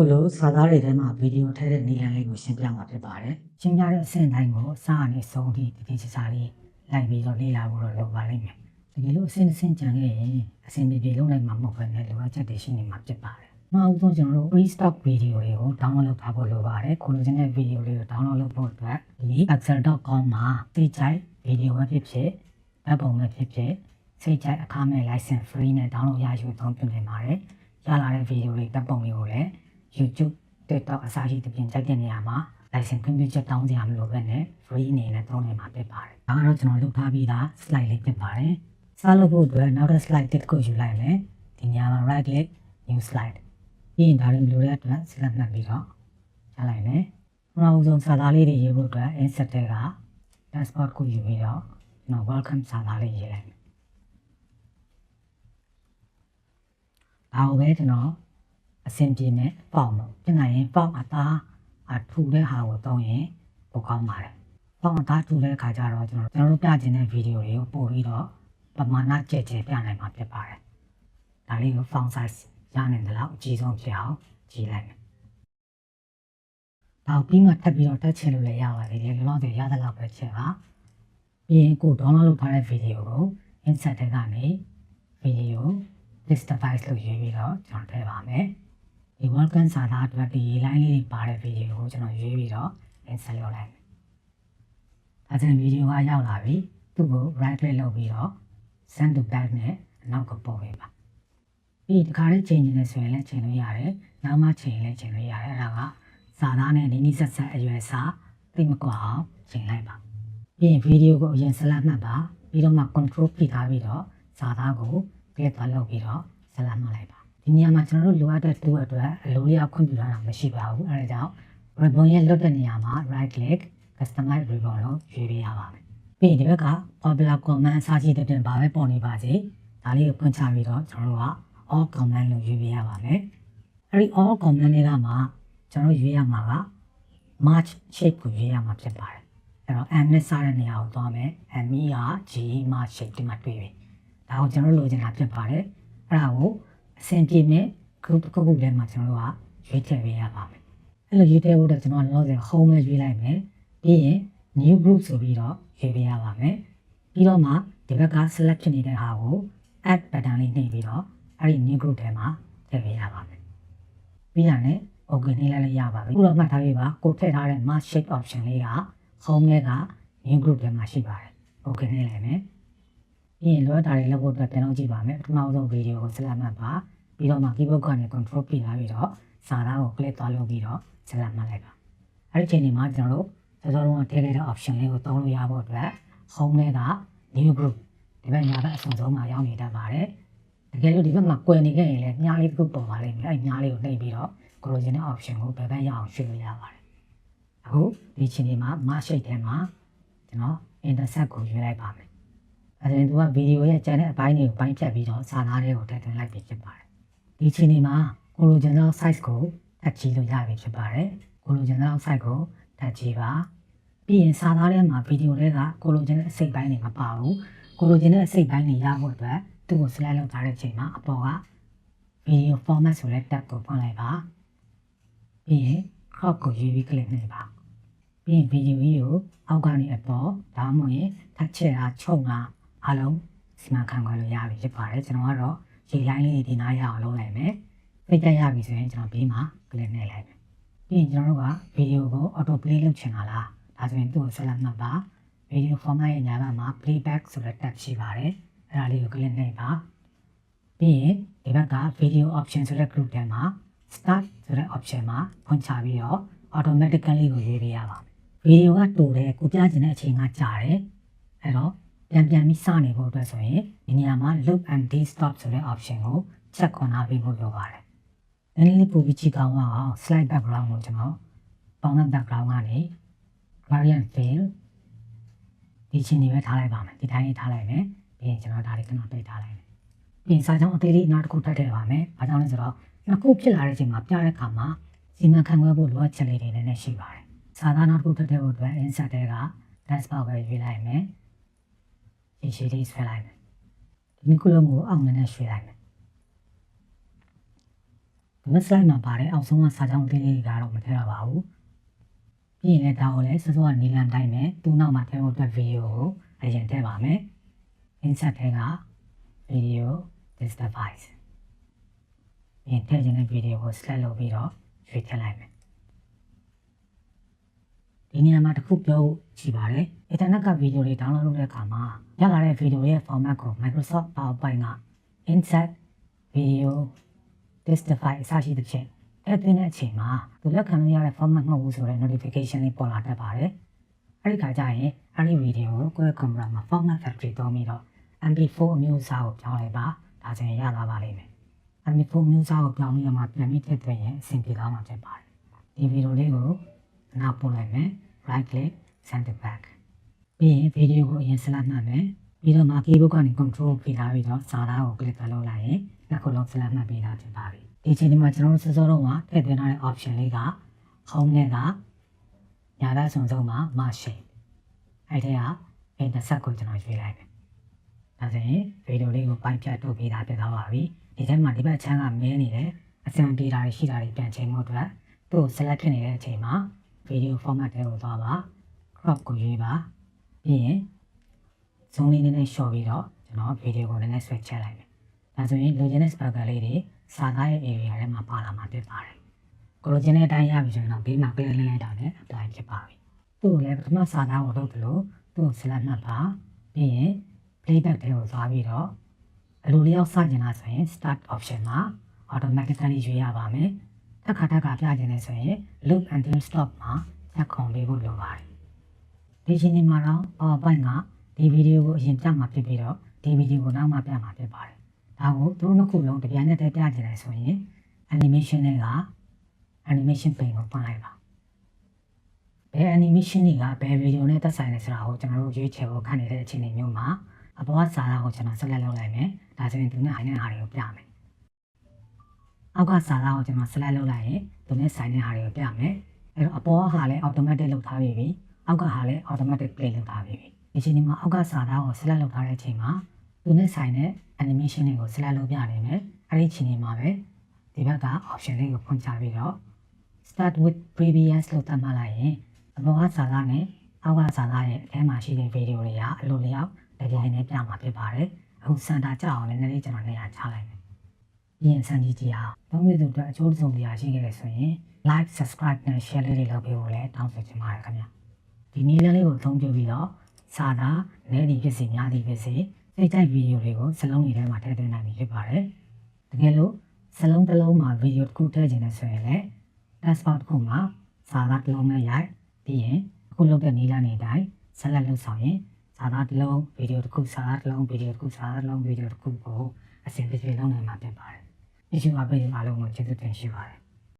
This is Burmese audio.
ခုလိုစာသားတွေထဲမှာဗီဒီယိုထည့်တဲ့နည်းလမ်းလေးကိုရှင်းပြမှာဖြစ်ပါတယ်။ရှင်းပြတဲ့အဆင့်တိုင်းကိုစာအနေဆုံးထိတတိချစာလေးလိုက်ပြီးတော့လေ့လာဖို့တော့လိုပါလိမ့်မယ်။တကယ်လို့အဆင့်တစ်ဆင့်ကြံခဲ့ရင်အဆင့်ပြေပြေလုံးနိုင်မှာမဟုတ်ဘဲနဲ့လိုအပ်ချက်တွေရှိနေမှာဖြစ်ပါတယ်။နောက်ဆုံးကျွန်တော်တို့ free stock video တွေကို download လုပ်ထားဖို့လိုပါတယ်။ခုလိုချင်တဲ့ video လေးကို download လုပ်ဖို့အတွက်ဒီ excel.com မှာသိချိုက် video ပဲဖြစ်ဖြစ်ဓာတ်ပုံပဲဖြစ်ဖြစ်စိတ်ကြိုက်အခမဲ့ license free နဲ့ download ရယူသုံးပြုနိုင်ပါတယ်။ရလာတဲ့ video တွေဓာတ်ပုံတွေကိုလည်း YouTube TikTok အစရှိသဖြင့်ကြိုက်တဲ့နေရာမှာ license ခွင့်ပြုချက်တောင်းကြရမလို့ပဲနဲ့ free အနေနဲ့သုံးနိုင်မှာဖြစ်ပါတယ်။ဒါကတော့ကျွန်တော်လုပ်ထားပြီးသား slide လေးဖြစ်ပါတယ်။စလုပ်ဖို့အတွက်နောက်တဲ့ slide တစ်ခုယူလိုက်မယ်။ဒီနေရာမှာ right click new slide ပြီးရင်ဒါတွေလိုတဲ့အတွက် select မှတ်ပြီးတော့ချလိုက်မယ်။နောက်ဆုံးစာသားလေးတွေရေးဖို့အတွက် insert တဲ့က dashboard ကိုယူပြီးတော့ကျွန်တော် welcome စာသားလေးရေးလိုက်မယ်။ဒါကိုပဲကျွန်တော် အဆင်ပြေမဲ့ပေါ့မပြင်နိုင်ရင်ပေါ့အသားအထူတဲ့ဟာကိုသုံးရင်ပိုကောင်းပါတယ်။ပေါ့အသားထူတဲ့အခါကျတော့ကျွန်တော်ကျွန်တော်တို့ပြချင်တဲ့ဗီဒီယိုတွေကိုပို့ပြီးတော့ပမာဏကြဲကြဲပြနိုင်မှာဖြစ်ပါတယ်။ဒါလေးကို font size ရနိုင်တယ်လို့အကြီးဆုံးဖြစ်အောင်ကြီးလိုက်မယ်။ဒါပြီးမှထပ်ပြီးတော့တက်ချင်လို့လည်းရပါသေးတယ်။လောလောဆယ်ရတဲ့လောက်ပဲချက်ပါ။ပြီးရင်ကို download လုပ်ထားတဲ့ဗီဒီယိုကို insert တဲ့ကနေ video list device လို့ရေးပြီးတော့ကျွန်တော်ထည့်ပါမယ် ဒီ welcome စာသားအတွက်ဒီ line လေးတွေပါတဲ့ video ကိုကျွန်တော်ရေးပြီးတော့ insert လုပ်လိုက်မယ်ဒါကြောင့် video ကရောက်လာပြီသူ့ကို right click လုပ်ပြီးတော့ send to back နဲ့အနောက်ကပို့ပေးပါပြီးဒီခါလေးချိန်နေတယ်ဆိုရင်လည်းချိန်လို့ရတယ်နောက်မှချိန်လည်းချိန်လို့ရတယ်အဲ့ဒါကစာသားနဲ့နီးနီးဆက်ဆက်အရွယ်စာသိမကွာအောင်ချိန်လိုက်ပါပြီးရင် video ကိုအရင် select မှတ်ပါပြီးတော့မှ control ဖိထားပြီးတော့စာသားကို click သွားလုပ်ပြီးတော့ select မှတ်လိုက်ပါ ဒီနေရာမှာကျွန်တော်တို့လိုအပ်တဲ့ tool အတွက်အလိုလျောက်ခွင့်ပြုထားတာမရှိပါဘူးအဲဒါကြောင့် ribbon ရဲ့လွတ်တဲ့နေရာမှာ right click customize ribbon လို့ရွေးပေးရပါမယ်ပြီးရင်ဒီဘက်က popular command အစားရှိတဲ့တင်ဘာပဲပေါ်နေပါစေဒါလေးကိုဖွင့်ချပြီးတော့ကျွန်တော်တို့က all command လို့ရွေးပေးရပါမယ်အဲဒီ all command တွေကမှကျွန်တော်တို့ရွေးရမှာက march shape ကိုရွေးရမှာဖြစ်ပါတယ်အဲ့တော့ m နဲ့စတဲ့နေရာကိုသွားမယ် m က g march shape ဒီမှာတွေ့ပြီဒါကိုကျွန်တော်တို့လိုချင်တာဖြစ်ပါတယ်အဲ့ဒါကို အဆင်ပြေမဲ့ group တစ်ခုခုထဲမှာကျွန်တော်တို့ကရွေးထည့်ပေးရပါမယ်အဲ့လိုရွေးထည့်ဖို့တော့ကျွန်တော်လောလောဆယ် home နဲ့ရွေးလိုက်မယ်ပြီးရင် new group ဆိုပြီးတော့ရွေးပေးရပါမယ်ပြီးတော့မှဒီဘက်က select ဖြစ်နေတဲ့ဟာကို add button လေးနှိပ်ပြီးတော့အဲ့ဒီ new group ထဲမှာထည့်ပေးရပါမယ်ပြီးရနဲ့ okay နှိပ်လိုက်လည်းရပါပြီခုတော့မှတ်ထားပေးပါကိုထည့်ထားတဲ့ mask shape option လေးက home နဲ့က new group ထဲမှာရှိပါတယ် okay နှိပ်လိုက်မယ် ပြီးရင်လောတာတွေလုပ်ဖို့အတွက်ပြန်လုပ်ကြည့်ပါမယ်ပထမဆုံးဗီဒီယိုကို select မှတ်ပါပြီးတော့မှ keyboard ကနေ control ပြထားပြီးတော့စာသားကို click သွားလုပ်ပြီးတော့ select မှတ်လိုက်ပါအဲ့ဒီချိန်ဒီမှာကျွန်တော်တို့စောစောတုန်းကထည့်ခဲ့တဲ့ option လေးကိုသုံးလို့ရဖို့အတွက် home နဲ့က new group ဒီဘက်ညာဘက်အဆုံးဆုံးမှာရောက်နေတတ်ပါတယ်တကယ်လို့ဒီဘက်မှာကွယ်နေခဲ့ရင်လည်းညားလေးတစ်ခုပေါ်ပါလိမ့်မယ်အဲ့ညားလေးကိုနှိပ်ပြီးတော့ကိုလိုချင်တဲ့ option ကိုဘယ်ဘက်ရအောင်ရွှေ့လို့ရပါတယ်အခုဒီချိန်ဒီမှာ mark shape ထဲမှာကျွန်တော် intersect ကိုရွေးလိုက်ပါမယ် အဲဒါသူကဗီဒီယိုရဲ့ကျန်တဲ့အပိုင်းတွေကိုပိုင်းဖြတ်ပြီးတော့စာသားတွေကိုထည့်သွင်းလိုက်ပြီးဖြစ်ပါတယ်ဒီချိန်ဒီမှာကိုလိုချင်တဲ့ size ကိုထပ်ကြည့်လို့ရပြီဖြစ်ပါတယ်ကိုလိုချင်တဲ့ size ကိုထပ်ကြည့်ပါပြီးရင်စာသားထဲမှာဗီဒီယိုတွေကကိုလိုချင်တဲ့အစိတ်ပိုင်းတွေမပါဘူးကိုလိုချင်တဲ့အစိတ်ပိုင်းတွေရဖို့အတွက်သူ့ကို select လုပ်ထားတဲ့အချိန်မှာအပေါ်က video format ဆိုတဲ့ tab ကိုဖွင့်လိုက်ပါပြီးရင် crop ကိုရွေးပြီး click နေပါပြီးရင် video ကြီးကိုအောက်ကနေအပေါ်ဒါမှမဟုတ်ရင်ထပ်ချက်တာချုပ်တာ အားလုံးစီမံခန့်ခွဲလို့ရပြီဖြစ်ပါတယ်ကျွန်တော်ကတော့ရေ line လေးဒီနားရအောင်လုပ်လိုက်မယ်ပြည့်ကြရပြီဆိုရင်ကျွန်တော်ဘေးမှာ click နေလိုက်မယ်ပြီးရင်ကျွန်တော်တို့က video ကို auto play လုပ်ချင်တာလားဒါဆိုရင်သူ့ကို select မှတ်ပါ video format ရဲ့ညာဘက်မှာ playback ဆိုတဲ့ tab ရှိပါတယ်အဲ့ဒါလေးကို click နေပါပြီးရင်ဒီဘက်က video option ဆိုတဲ့ group ထဲမှာ start ဆိုတဲ့ option မှာဖွင့်ချပြီးတော့ automatically ကိုရေးပေးရပါမယ်။ဗီဒီယိုကတူတယ်ကိုပြချင်တဲ့အချိန်ကကြာတယ်။အဲ့တော့ ပြန်ပြန်ပြီးစနေဖို့အတွက်ဆိုရင်ဒီနေရာမှာ loop and stop ဆိုတဲ့ option ကို check ခွန်အားပေးဖို့လိုပါတယ်။နည်းနည်းလေးပိုပြီးကြည့်ကောင်းအောင် slide background ကိုကျွန်တော်ပေါင်းတဲ့ background ကနေ variant fill ဒီချင်းတွေပဲထားလိုက်ပါမယ်။ဒီတိုင်းလေးထားလိုက်မယ်။ပြီးရင်ကျွန်တော်ဒါလေးကနပိတ်ထားလိုက်မယ်။ပြီးရင်စာကြောင်းအသေးလေးနောက်တစ်ခုထပ်ထည့်ပါမယ်။ဘာကြောင့်လဲဆိုတော့နှစ်ခုဖြစ်လာတဲ့အချိန်မှာပြတဲ့အခါမှာစီမံခန့်ခွဲဖို့လိုအပ်ချက်လေးတွေလည်းရှိပါတယ်။စာသားနောက်တစ်ခုထပ်ထည့်ဖို့အတွက် insert တွေက dashboard ပဲရွေးလိုက်မယ်။ ဒီရှိလေးဆွဲလိုက်မယ်။ဒီနှစ်ခုလုံးကိုအောက်နဲ့ရွှေ့လိုက်မယ်။မက်ဆိုင်မှာပါတယ်အောက်ဆုံးကစာကြောင်းလေးလေးကတော့မထည့်ရပါဘူးပြီးရင်လည်းဒါကိုလည်းစစောကနေလန်တိုင်းမယ်သူ့နောက်မှာထည့်ဖို့အတွက်ဗီဒီယိုကိုအရင်ထည့်ပါမယ် insert ထဲက video this device ပြင်ထည့်ခြင်းတဲ့ဗီဒီယိုကို select လုပ်ပြီးတော့ရွေးထည့်လိုက်မယ် ဒီနေရာမှာတစ်ခုပြောဖို့ရှိပါတယ် internet ကဗီဒီယိုတွေ download လုပ်တဲ့အခါမှာရလာတဲ့ဗီဒီယိုရဲ့ format ကို Microsoft PowerPoint က insert video this device အစရှိသဖြင့်အဲ့ဒီတဲ့အချိန်မှာသူလက်ခံလို့ရတဲ့ format မဟုတ်ဘူးဆိုတဲ့ notification လေးပေါ်လာတတ်ပါတယ်အဲ့ဒီခါကျရင်အဲ့ဒီဗီဒီယိုကိုကိုယ့်ရဲ့ camera မှာ format factory သုံးပြီးတော့ MP4 အမျိုးအစားကိုပြောင်းလိုက်ပါဒါဆိုရင်ရလာပါလိမ့်မယ် MP4 မျိုးစားကိုပြောင်းပြီးတော့မှပြန်ပြီးထည့်သွင်းရင်အဆင်ပြေသွားမှာဖြစ်ပါတယ်ဒီဗီဒီယိုလေးကို နောက်ပို့လိုက်မယ် right click send it back ပြီးရင်ဗီဒီယိုကိုအရင် select မှတ်မယ်ပြီးတော့မှ keyboard ကနေ control ဖိထားပြီးတော့စာသားကို click လုပ်လိုက်ရင်နှစ်ခုလုံး select မှတ်ပြီးသားဖြစ်ပါပြီဒီချိန်ဒီမှာကျွန်တော်တို့စစောတော့မှာထည့်သွင်းထားတဲ့ option လေးက home နဲ့ကညာဘက်ဆုံးဆုံးမှာ margin အဲ့ဒီက intercept ကိုကျွန်တော်ရွေးလိုက်မယ်ဒါဆိုရင်ဗီဒီယိုလေးကိုပိုင်းဖြတ်ထုတ်ပေးတာဖြစ်သွားပါပြီဒီထဲမှာဒီဘက်ချမ်းကမဲနေတယ်အစံပြေတာရှိတာတွေပြန်ချိန်မှုအတွက်သူ့ကို select ဖြစ်နေတဲ့အချိန်မှာ video format တွေကိုသွားပါ crop ကိုရွေးပါပြီးရင် zoom လေးနည်းနည်း short ပြီးတော့ကျွန်တော် video ကိုနည်းနည်း switch ချလိုက်မယ်ဒါဆိုရင်လိုချင်တဲ့ speaker လေးတွေစာသားရဲ့ area ထဲမှာပါလာမှာဖြစ်ပါတယ်ကိုလိုချင်တဲ့အတိုင်းရပြီဆိုရင်တော့ဘေးမှာ clear လင်းလိုက်တာနဲ့ apply ဖြစ်ပါပြီသူ့ကိုလည်းပထမစာသားကိုလုပ်သလိုသူ့ကို select မှတ်ပါပြီးရင် playback တွေကိုသွားပြီးတော့အလိုလျောက်စကျင်လာဆိုရင် start option မှာ automatically ရွေးရပါမယ် တစ်ခါတစ်ခါပြကျင်နေဆိုရင် loop until stop မှာချက်ခုံပေးဖို့လိုပါတယ်ဒီချိန်ဒီမှာတော့ PowerPoint ကဒီဗီဒီယိုကိုအရင်ပြမှာဖြစ်ပြီးတော့ဒီဗီဒီယိုကိုနောက်မှပြမှာဖြစ်ပါတယ်ဒါကိုသူတို့နှစ်ခုလုံးတပြိုင်နက်တည်းပြကျင်နေဆိုရင် animation တွေက animation pane ကိုဖွင့်လိုက်ပါဘယ် animation တွေကဘယ်ဗီဒီယိုနဲ့သက်ဆိုင်လဲဆိုတာကိုကျွန်တော်တို့ရွေးချယ်ဖို့ခန့်နေတဲ့အချိန်မျိုးမှာအပေါ်ကစာသားကိုကျွန်တော်ဆက်လက်လုပ်လိုက်မယ်ဒါဆိုရင်သူနဲ့ဟိုင်းတဲ့ဟာတွေကိုပြမယ် အောက်ကစာသားကိုကျွန်တော်ဆက်လက်လုပ်လိုက်ရင်သူနဲ့ဆိုင်တဲ့ဟာတွေကိုပြမယ်အဲ့တော့အပေါ်ကဟာလည်း automatic လုပ်ထားပြီးပြီအောက်ကဟာလည်း automatic play လုပ်ထားပြီးပြီဒီချိန်ဒီမှာအောက်ကစာသားကိုဆက်လက်လုပ်ထားတဲ့အချိန်မှာသူနဲ့ဆိုင်တဲ့ animation တွေကိုဆက်လက်လုပ်ပြနိုင်မယ်အဲ့ဒီချိန်ဒီမှာပဲဒီဘက်က option လေးကိုဖွင့်ချပြီးတော့ start with previous လို့သတ်မှတ်လိုက်ရင်အပေါ်ကစာသားနဲ့အောက်ကစာသားရဲ့အထဲမှာရှိတဲ့ဗီဒီယိုတွေကအလိုလျောက်တကယ်နဲ့ပြမှာဖြစ်ပါတယ်အခုစန်တာကြအောင်လည်းနည်းနည်းကျွန်တော်နေရာချလိုက်မယ် ပြီးရင်စန်ကြီးကြီးအောင်သုံးရသူအတွက်အကျိုးဆုံးတရားရှိခဲ့တယ်ဆိုရင် like subscribe နဲ့ share လေးတွေလုပ်ပေးဖို့လည်းတောင်းဆိုချင်ပါတယ်ခင်ဗျာဒီနည်းလမ်းလေးကိုအသုံးပြုပြီးတော့စာသားနဲဒီဖြစ်စီများဒီဖြစ်စီစိတ်ကြိုက်ဗီဒီယိုတွေကိုစလုံးတွေထဲမှာထည့်သွင်းနိုင်ပြီဖြစ်ပါတယ်တကယ်လို့စလုံးတစ်လုံးမှာဗီဒီယိုတစ်ခုထည့်ခြင်းနဲ့ဆိုရင်လည်း dashboard တစ်ခုမှာစာသားတစ်လုံးနဲ့ရိုက်ပြီးရင်အခုလုပ်တဲ့နည်းလမ်းတွေအတိုင်းဆက်လက်လုပ်ဆောင်ရင်စာသားတစ်လုံးဗီဒီယိုတစ်ခုစာသားတစ်လုံးဗီဒီယိုတစ်ခုစာသားတစ်လုံးဗီဒီယိုတစ်ခုကိုအဆင်ပြေပြေလုပ်နိုင်မှာဖြစ်ပါတယ်။ ဒီချိန်မှာပြည်အားလုံးကိုကျေးဇူးတင်ရှိပါတယ်